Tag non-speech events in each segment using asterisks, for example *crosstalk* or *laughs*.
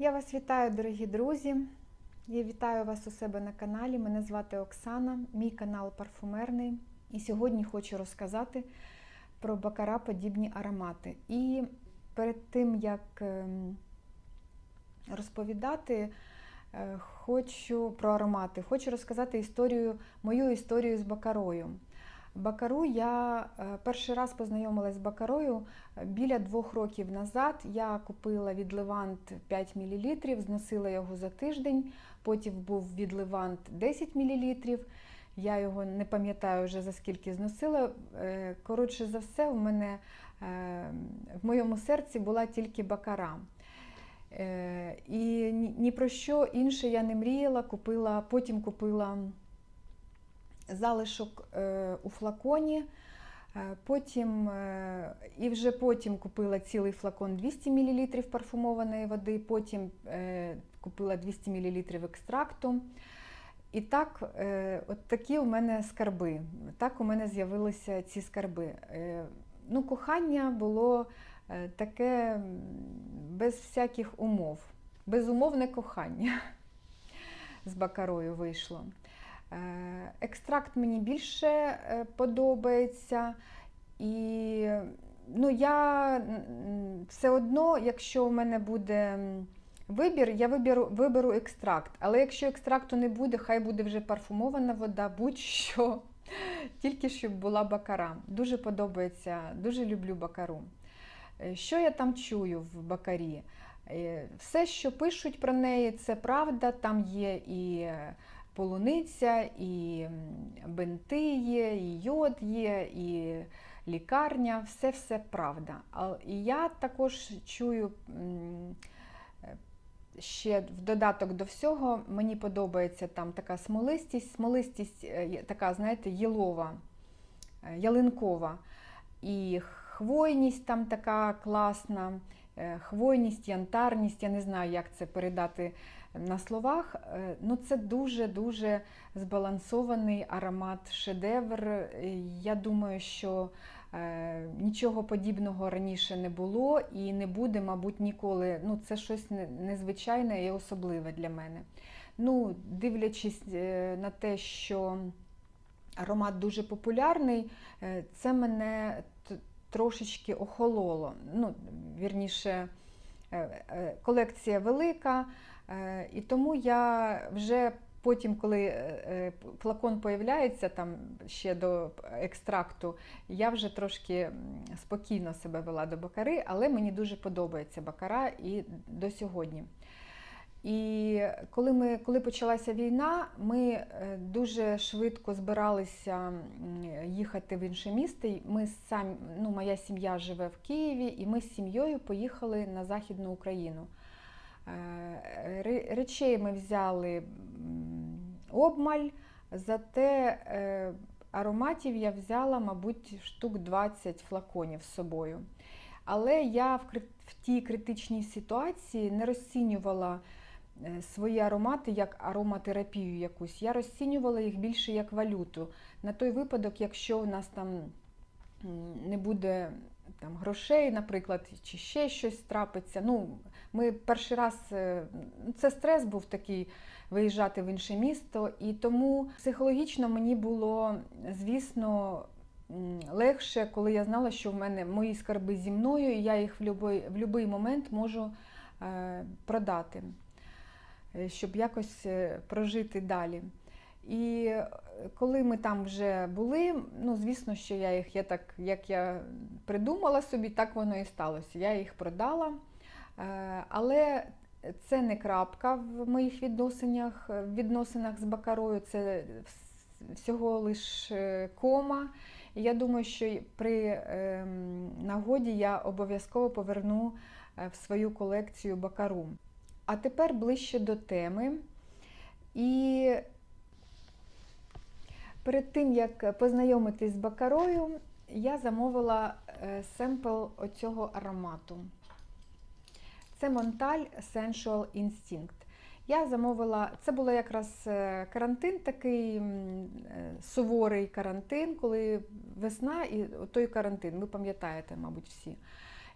Я вас вітаю, дорогі друзі. Я вітаю вас у себе на каналі. Мене звати Оксана, мій канал парфумерний. І сьогодні хочу розказати про бакара подібні аромати. І перед тим, як ем, розповідати, е, хочу про аромати, хочу розказати історію, мою історію з бакарою. Бакару я е, перший раз познайомилась з бакарою е, біля двох років назад. Я купила від Левант 5 мл, зносила його за тиждень. Потім був від Левант 10 мл. Я його не пам'ятаю вже за скільки зносила. Е, Коротше за все, в мене в моєму серці була тільки бакара. І ні про що інше я не мріяла, купила, потім купила залишок е, у флаконі. Е, потім, е, І вже потім купила цілий флакон 200 мл парфумованої води, потім купила 200 мл екстракту. І так, от такі у мене скарби. Так у мене з'явилися ці скарби. Ну, Кохання було таке без всяких умов, безумовне кохання *laughs* з бакарою вийшло. Е, екстракт мені більше е, подобається. І ну, я все одно, якщо у мене буде вибір, я виберу, виберу екстракт. Але якщо екстракту не буде, хай буде вже парфумована вода, будь-що. *laughs* Тільки щоб була бакара. Дуже подобається, дуже люблю бакару. Е, що я там чую в бакарі? Все, що пишуть про неї, це правда, там є і полуниця, і бинти є, і йод є, і лікарня, все-все правда. І я також чую ще в додаток до всього, мені подобається там така смолистість, смолистість е, така, знаєте, єлова, е, ялинкова. І хвойність там така класна, е, хвойність, янтарність, я не знаю, як це передати на словах. Е, ну Це дуже-дуже збалансований аромат, шедевр. Я думаю, що е, нічого подібного раніше не було і не буде, мабуть, ніколи. Ну Це щось незвичайне і особливе для мене. Ну, Дивлячись е, на те, що аромат дуже популярний, це мене трошечки охололо. Ну, Вірніше, колекція велика. Е, і тому я вже потім, коли е, е, флакон появляється там ще до екстракту, я вже трошки спокійно себе вела до бакари, але мені дуже подобається бакара і до сьогодні. І коли ми, коли почалася війна, ми дуже швидко збиралися їхати в інше місто. Ми сам, ну, Моя сім'я живе в Києві, і ми з сім'єю поїхали на Західну Україну. Е, речей ми взяли обмаль, зате е, ароматів я взяла, мабуть, штук 20 флаконів з собою. Але я в тій критичній ситуації не розцінювала е, свої аромати як ароматерапію якусь. Я розцінювала їх більше як валюту. На той випадок, якщо у нас там не буде там, грошей, наприклад, чи ще щось трапиться. Ну, Ми перший раз, е, це стрес був такий виїжджати в інше місто, і тому психологічно мені було, звісно, легше, коли я знала, що в мене мої скарби зі мною, і я їх в будь-який момент можу е, продати, е, щоб якось прожити далі. І коли ми там вже були, ну звісно, що я їх я так, як я придумала собі, так воно і сталося. Я їх продала. Е, але це не крапка в моїх відносинах, в відносинах з бакарою, це всього лише кома. Я думаю, що при ем, нагоді я обов'язково поверну е, в свою колекцію бакару. А тепер ближче до теми. І Перед тим, як познайомитись з бакарою, я замовила е, семпл оцього аромату. Це Монталь Sensual Instinct. Я замовила, це було якраз е, карантин, такий е, суворий карантин, коли весна і той карантин, ви пам'ятаєте, мабуть, всі.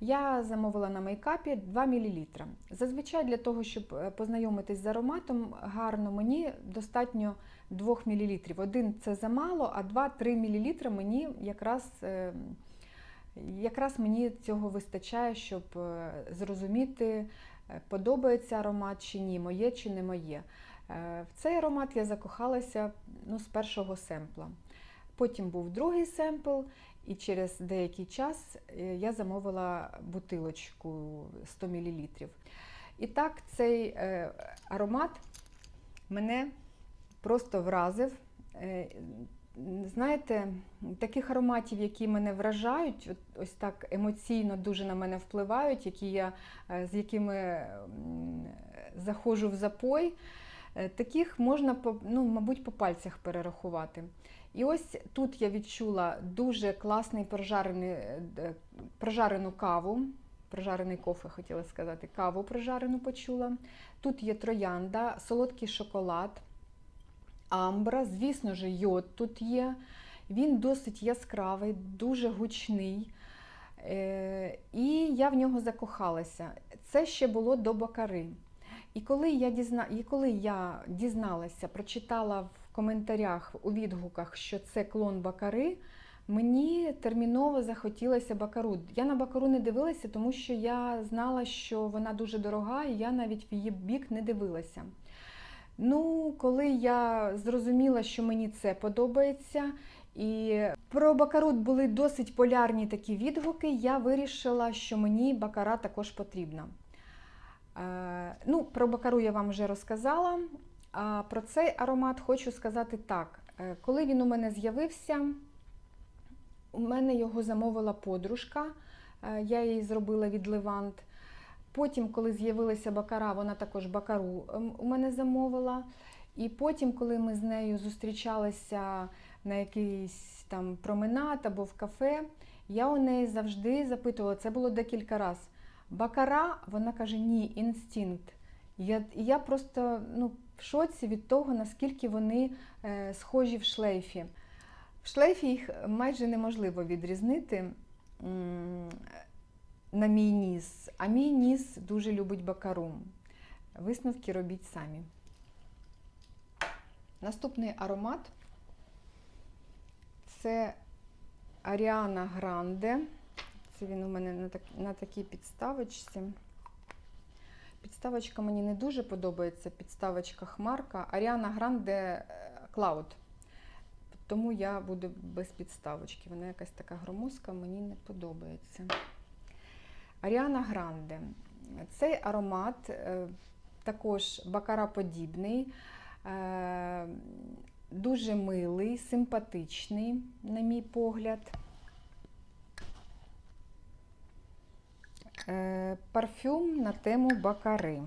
Я замовила на мейкапі 2 мл. Зазвичай для того, щоб е, познайомитись з ароматом гарно, мені достатньо 2 мл. Один це замало, а 2-3 мл мені якраз, якраз мені цього вистачає, щоб е, зрозуміти, е, подобається аромат чи ні, моє чи не моє. Е, В цей аромат я закохалася ну, з першого семпла. Потім був другий семпл, і через деякий час я замовила бутилочку 100 мл. І так, цей аромат мене просто вразив. Знаєте, таких ароматів, які мене вражають, ось так емоційно дуже на мене впливають, які я, е, з якими заходжу в запой, е, таких можна, ну, мабуть, по пальцях перерахувати. І ось тут я відчула дуже класний прожарений, е, прожарену каву, прожарений кофе, хотіла сказати, каву прожарену почула. Тут є троянда, солодкий шоколад, амбра, звісно ж, йод тут є. Він досить яскравий, дуже гучний. Е, І я в нього закохалася. Це ще було до бакари. І коли я дізна... і коли я дізналася, прочитала в коментарях, у відгуках, що це клон бакари, мені терміново захотілося бакару. Я на бакару не дивилася, тому що я знала, що вона дуже дорога, і я навіть в її бік не дивилася. Ну, коли я зрозуміла, що мені це подобається, і про бакарут були досить полярні такі відгуки, я вирішила, що мені бакара також потрібна. Е, Ну, про бакару я вам вже розказала. А про цей аромат хочу сказати так. Е, Коли він у мене з'явився, у мене його замовила подружка, е, я їй зробила від Левант. Потім, коли з'явилася бакара, вона також бакару ем, у мене замовила. І потім, коли ми з нею зустрічалися на якийсь там променад або в кафе, я у неї завжди запитувала, це було декілька разів. Бакара, вона каже, ні, інстинкт. Я, я просто ну, в шоці від того, наскільки вони е, схожі в шлейфі. В шлейфі їх майже неможливо відрізнити на мій ніс, а мій ніс дуже любить бакару. Висновки робіть самі. Наступний аромат це Аріана Гранде. Це він у мене на, так, на такій підставочці. Підставочка мені не дуже подобається, підставочка Хмарка. Аріана Гранде Cloud. Тому я буду без підставочки. Вона якась така громоздка, мені не подобається. Аріана Гранде. Цей аромат е, також бакараподібний, е, дуже милий, симпатичний, на мій погляд. Е, Парфюм на тему бакари.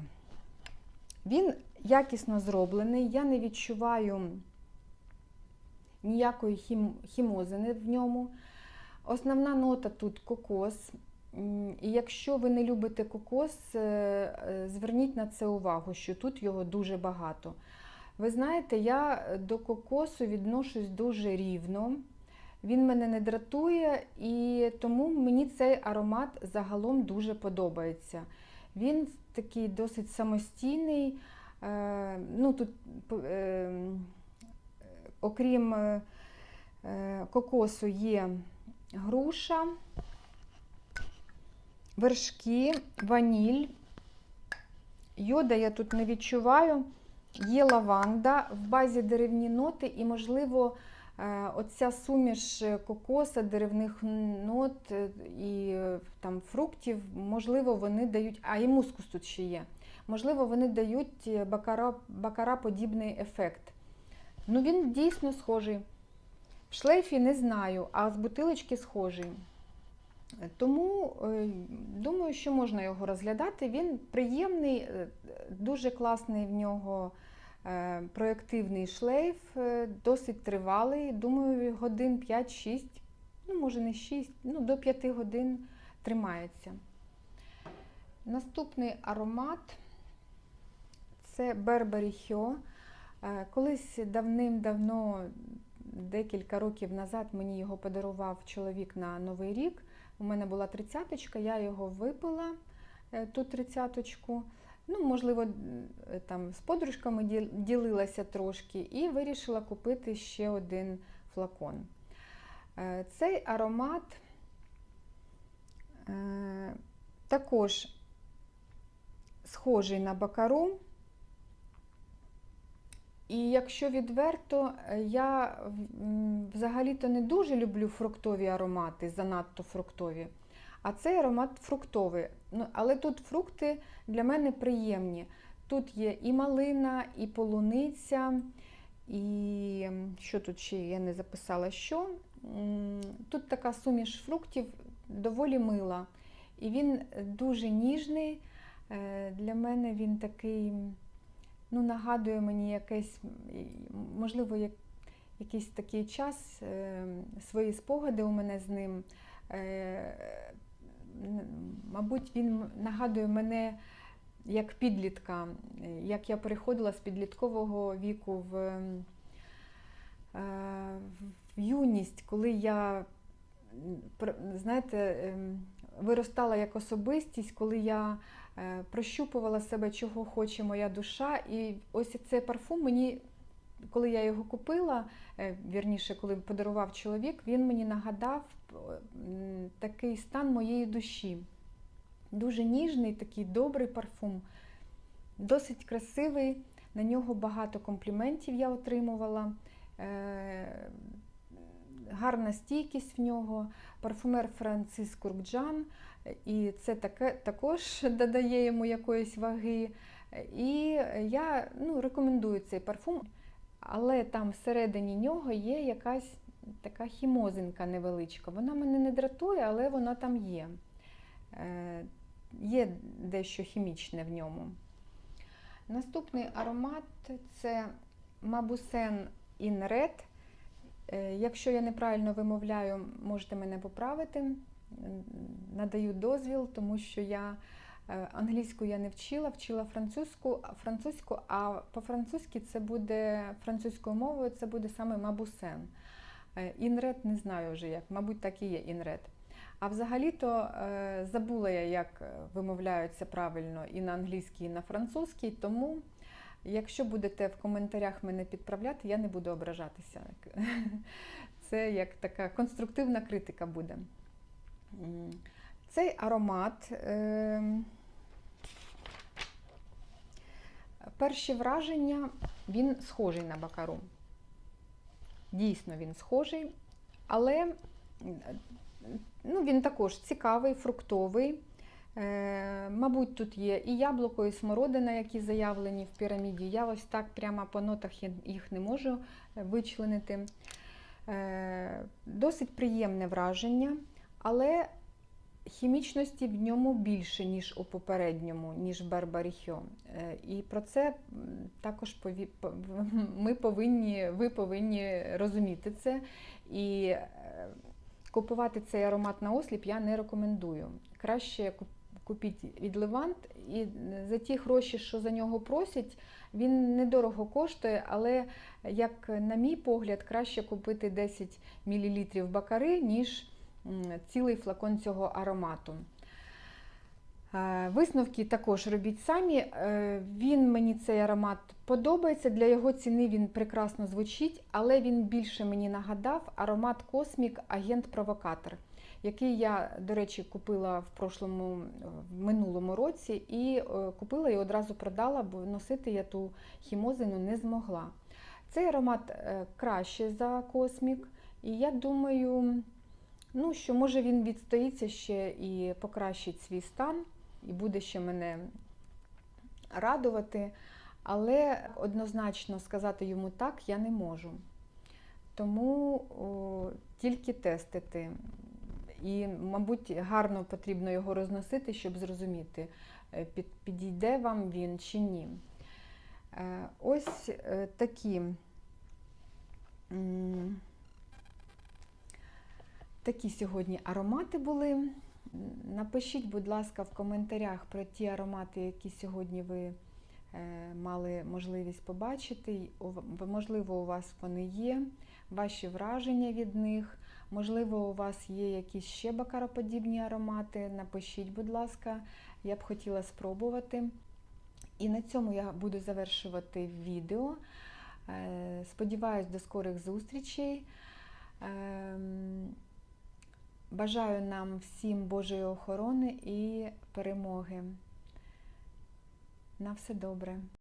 Він якісно зроблений, я не відчуваю ніякої хім, хімозини в ньому. Основна нота тут кокос. І якщо ви не любите кокос, е, е, зверніть на це увагу, що тут його дуже багато. Ви знаєте, я до кокосу відношусь дуже рівно. Він мене не дратує, і тому мені цей аромат загалом дуже подобається. Він такий досить самостійний. Е, ну, тут, е, окрім е, кокосу, є груша, вершки, ваніль. Йода я тут не відчуваю. Є лаванда, в базі деревні ноти, і, можливо, е, оця суміш кокоса, деревних нот е, і е, там фруктів, можливо, вони дають, а і мускус тут ще є. Можливо, вони дають е, бакара, бакара-подібний ефект. Ну, він дійсно схожий. В шлейфі не знаю, а з бутилочки схожий. Тому е, думаю, що можна його розглядати. Він приємний, е, дуже класний в нього е, проєктивний шлейф, досить тривалий. Думаю, годин 5-6, ну може не 6, ну до 5 годин тримається. Наступний аромат це Burberry Hyo. Колись давним-давно, декілька років назад, мені його подарував чоловік на Новий рік. У мене була тридцяточка, я його випила, е, ту тридцяточку. Ну, можливо, е, там з подружками ділилася трошки і вирішила купити ще один флакон. Е, Цей аромат також схожий на бакару. І якщо відверто, е, я взагалі-то не дуже люблю фруктові аромати, занадто фруктові. А цей аромат фруктовий. Ну, але тут фрукти для мене приємні. Тут є і малина, і полуниця, і що тут ще я не записала, що. Тут така суміш фруктів доволі мила. І він дуже ніжний. Е, Для мене він такий, ну, нагадує мені якесь, можливо, як, якийсь такий час, е, свої спогади у мене з ним. Е, Мабуть, він нагадує мене як підлітка, е, як я переходила з підліткового віку в, ем, е, в юність, коли я, знаєте, ем, виростала як особистість, коли я прощупувала себе, чого хоче моя душа. І ось цей парфум мені, коли я його купила, е, вірніше, коли подарував чоловік, він мені нагадав такий стан моєї душі. Дуже ніжний, такий добрий парфум, досить красивий. На нього багато компліментів я отримувала. Гарна стійкість в нього, парфумер Францис Куркджан, і це таке, також *laughs* додає йому якоїсь ваги. І я ну, рекомендую цей парфум, але там всередині нього є якась така хімозинка невеличка. Вона мене не дратує, але вона там є. Е, Є дещо хімічне в ньому. Наступний аромат це Мабусен Red. Е, Якщо я неправильно вимовляю, можете мене поправити. Надаю дозвіл, тому що я е, англійську я не вчила, вчила французьку, французьку, а по-французьки це буде французькою мовою, це буде саме Мабусен. Е, Інред не знаю вже як, мабуть, так і є інред. А взагалі-то забула я, як вимовляються правильно і на англійській, і на французькій, тому якщо будете в коментарях мене підправляти, я не буду ображатися. *laughs* Це як така конструктивна критика буде. Цей аромат. е, Перші враження, він схожий на бакару. Дійсно, він схожий, але ну, він також цікавий, фруктовий. Е, мабуть, тут є і яблуко, і смородина, які заявлені в піраміді. Я ось так прямо по нотах їх- не можу е, вичленити. Е, досить приємне враження, але хімічності в ньому більше, ніж у попередньому, ніж Барбаріхьо. І про це також *laughs* ми повинні, ви повинні розуміти це. І купувати цей аромат на осліп я не рекомендую. Краще куп- купіть від Левант, і за ті гроші, що за нього просять, він недорого коштує, але, як на мій погляд, краще купити 10 мл бакари, ніж цілий флакон цього аромату. Е, Висновки також робіть самі. Е, Він мені цей аромат подобається. Для його ціни він прекрасно звучить, але він більше мені нагадав аромат Космік Агент-Провокатор, який я, до речі, купила в прошлому в минулому році і е, купила і одразу продала, бо носити я ту хімозину не змогла. Цей аромат е, краще за Космік, і я думаю, ну, що може він відстоїться ще і покращить свій стан, і буде ще мене радувати. Але однозначно сказати йому так я не можу. Тому о, тільки тестити. І, мабуть, гарно потрібно його розносити, щоб зрозуміти, е, під, підійде вам він чи ні. Е, Ось е, такі. Такі сьогодні аромати були. Напишіть, будь ласка, в коментарях про ті аромати, які сьогодні ви мали можливість побачити. Можливо, у вас вони є, ваші враження від них. Можливо, у вас є якісь ще бакароподібні аромати. Напишіть, будь ласка, я б хотіла спробувати. І на цьому я буду завершувати відео. Е, Сподіваюсь, до скорих зустрічей. Ем, Бажаю нам всім Божої охорони і перемоги. На все добре.